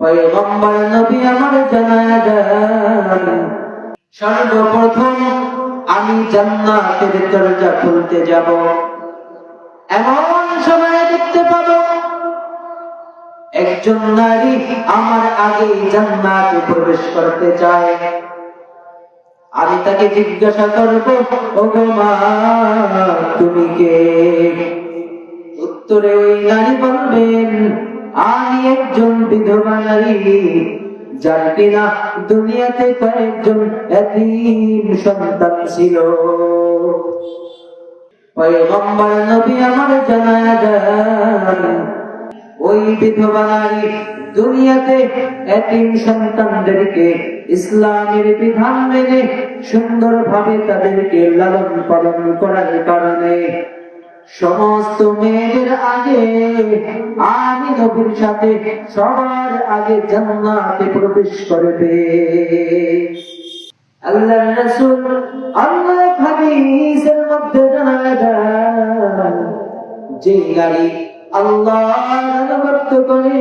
পয়গম্বর নবী আমার জানা দেন সর্বপ্রথম আমি জান্নাতের দরজা খুলতে যাব। এমন সময় দেখতে পাবো একজন নারী আমার আগে জান্নাতে প্রবেশ করতে চায়। আমি তাকে জিজ্ঞাসা করব ও গো মা, তুমি কে? উত্তরে ওই নারী বলবেন আমি একজন বিধবা নারী দুনিয়াতে কয়েকজন সন্তান ছিল। পয়গম্বর নবী আমার ওই বিধবা নারী দুনিয়াতে এতিম সন্তানদেরকে ইসলামের বিধান মেনে সুন্দরভাবে তাদেরকে লালন পালন করার কারণে সমস্ত মেয়েদের আগে, আমি নবীর সাথে সবার আগে জান্নাতে প্রবেশ করবে আল্লাহ রাসূল আল্লাহ হাদিসের মধ্যে দেন, যে নারী আল্লাহ আনুগত্য করে,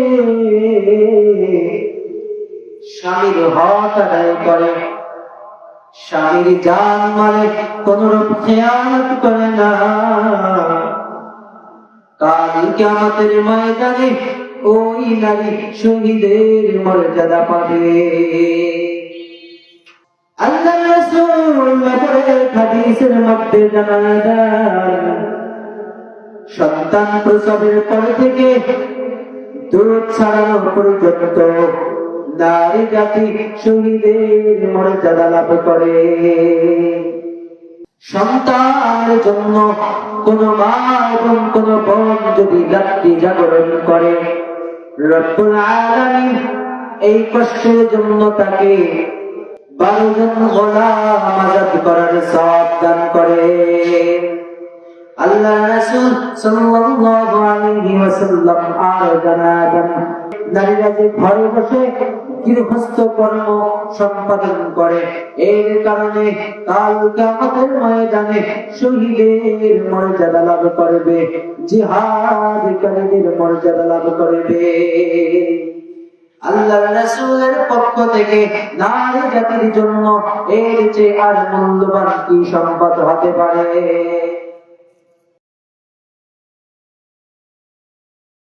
স্বামীর হক আদায় করে, স্বামীর জান মানে কোন রূপ খেয়ালত করে না। কাল কিয়ামতের ময়দানে ওই নারী শহীদের মর্যাদা পাবে। আল্লাহ রাসূল পরে হাদিসের মধ্যে দেন সন্তান প্রসবের পর থেকে দুধ ছাড়ানো পর্যন্ত নারী জাতি শহীদের মর্যাদা লাভ করে। সন্তানের জন্য কোন মা এবং কোন বোন যদি রাত্রি জাগরণ করে এই কষ্টের জন্য তাকে বারো জন গোলাম আজাদ করার সব দান করে। আল্লাহ রাসূল সাল্লাল্লাহু আলাইহি ওয়াসাল্লাম আর নারীরা যে ঘরে বসে গৃহস্থ কর্ম সম্পাদন করে। এর কারণে কাল কিয়ামতের ময়দানে শহীদের মর্যাদা লাভ করবে, জিহাদকারীদের মর্যাদা লাভ করবে। আল্লাহ রাসূলের পক্ষ থেকে নারী জাতির জন্য এর চেয়ে আর মূল্যবান কি সম্পদ হতে পারে?